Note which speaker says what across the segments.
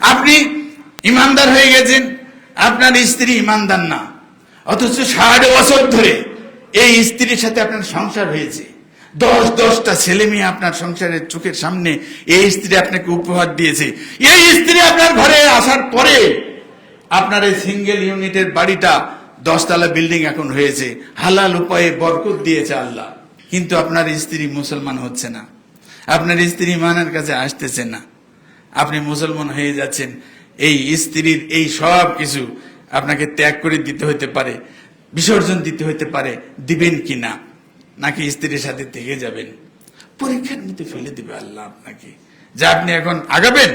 Speaker 1: আপনি ইমানদার হয়ে গেছেন, আপনার স্ত্রী ইমানদার না। অথচ ষাট বছর ধরে এই স্ত্রীর সাথে আপনার সংসার হয়েছে। দশ দশটা ছেলে মেয়ে আপনার সংসারের চোখের সামনে এই স্ত্রী আপনাকে উপহার দিয়েছে। এই স্ত্রী আপনার ঘরে আসার পরে আপনার এই সিঙ্গেল ইউনিটের বাড়িটা দশতলা বিল্ডিং এখন হয়েছে। হালাল উপায়ে বরকত দিয়েছে আল্লাহ। কিন্তু আপনার স্ত্রী মুসলমান হচ্ছে না। আপনার স্ত্রী ইমানের কাছে আসতেছে না। আপনি মুসলমান হয়ে যাচ্ছেন, এই স্ত্রীর এই সব কিছু আপনাকে ত্যাগ করে দিতে হতে পারে, বিসর্জন দিতে হতে পারে, দিবেন কি না নাকি স্ত্রীর সাথে থেকে যাবেন? পরীক্ষার মধ্যে ফেলে দিবে আল্লাহ আপনাকে। যে আপনি এখন আগাবেন,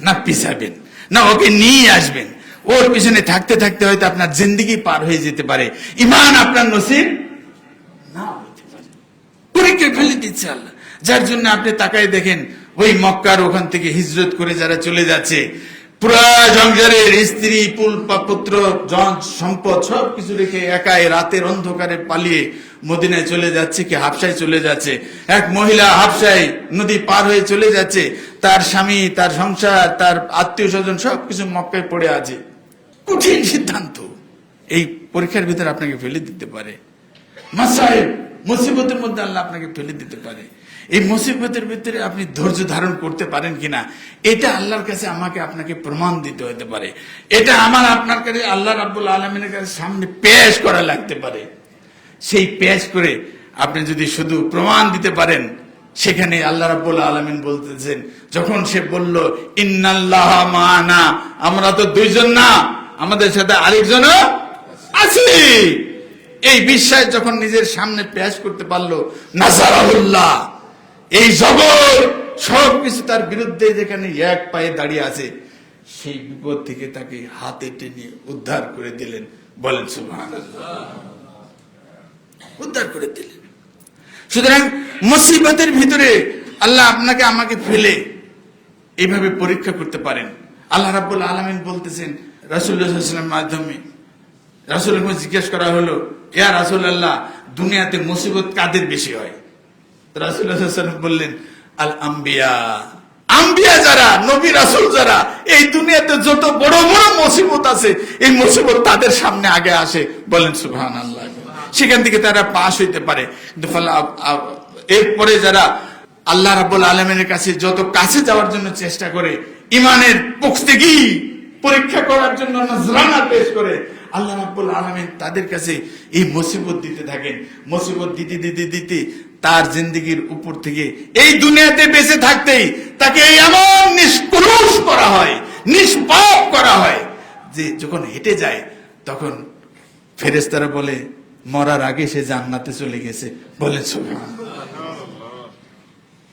Speaker 1: না পিছাবেন, না ওকে নিয়ে আসবেন। ওর পিছনে থাকতে থাকতে হয়তো আপনার জিন্দিগি পার হয়ে যেতে পারে। ইমান আপনার নসিব না হইতে পারে। পরীক্ষা ফেলে দিচ্ছে আল্লাহ। যার জন্য আপনি তাকায় দেখেন ওই মক্কার ওখান থেকে হিজরত করে যারা চলে যাচ্ছে, পুরা স্ত্রী, পুল পুত্র সম্পদ সব কিছু রেখে একাই রাতের অন্ধকারে পালিয়ে মদিনায় চলে যাচ্ছে, কি হাফসায় চলে যাচ্ছে। এক মহিলা হাফসায় নদী পার হয়ে চলে যাচ্ছে, তার স্বামী, তার সংসার, তার আত্মীয় স্বজন সবকিছু মক্কায় পড়ে আছে। কঠিন সিদ্ধান্ত। এই পরীক্ষার ভিতরে আপনাকে ফেলে দিতে পারে। মাসাহেব মুসিবতের মধ্যে আল্লাহ আপনাকে ফেলে দিতে পারে। এই মুসিবতের ভিতরে আপনি ধৈর্য ধারণ করতে পারেন কিনা, এটা আল্লাহর কাছে আমাকে আপনাকে প্রমাণ দিতে হতে পারে। এটা আমার আপনার কাছে, আল্লাহ রাব্বুল আলমিনের কাছে সামনে পেশ করা লাগতে পারে। সেই পেশ করে আপনি যদি শুধু প্রমাণ দিতে পারেন, সেখানে আল্লাহ রাব্বুল আলমিন বলতেছেন, যখন সে বলল, ইন্নাল্লাহ মানা আমরা তো দুইজন না, আমাদের সাথে আরেকজনও আছে। এই বিশ্বাস যখন নিজের সামনে পেশ করতে পারল নাসারাহুল্লাহ এই জগৎ সবকিছু তার বিরুদ্ধে যেখানে এক পায়ে দাঁড়িয়ে আছে, সেই বিপদ থেকে তাকে হাতে টেনে উদ্ধার করে দিলেন, বলেন সুবহানাল্লাহ। উদ্ধার করে দিলেন। সুতরাং মুসিবতের ভিতরে আল্লাহ আপনাকে আমাকে ফেলে এইভাবে পরীক্ষা করতে পারেন। আল্লাহ রাব্বুল আলমিন বলতেছেন রাসুল্লাহামের মাধ্যমে রাসুলকে জিজ্ঞেস করা হলো ইয়া রাসুল আল্লাহ দুনিয়াতে মুসিবত কাদের বেশি হয়? বললেন, আল আম্বিয়া। আম্বিয়া যারা, নবী রাসুল যারা, এই দুনিয়াতে যত বড় বড় মুসিবত আছে, এই মুসিবত তাদের সামনে আগে আসে। বলেন সুবহান আল্লাহ সেখান থেকে তারা পাশ হইতে পারে। এরপরে যারা আল্লাহ রাবুল আলমের কাছে যত কাছে যাওয়ার জন্য চেষ্টা করে ইমানের পক্ষ পরীক্ষা করার জন্য নজরানা পেশ করে আল্লাহ রাব্বুল আলমিন তাদের কাছে এই মুসিবত দিতে থাকেন। মুসিবত দিতে দিতে দিতে তার জিন্দগির উপর থেকে এই দুনিয়াতে বেঁচে থাকতেই তাকে এমন নিষ্কলুষ করা হয়, নিষ্পাপ করা হয় যে যখন হেঁটে যায় তখন ফেরেস্তারা বলে, মরার আগে সে জান্নাতে চলে গেছে। বলে সুবহান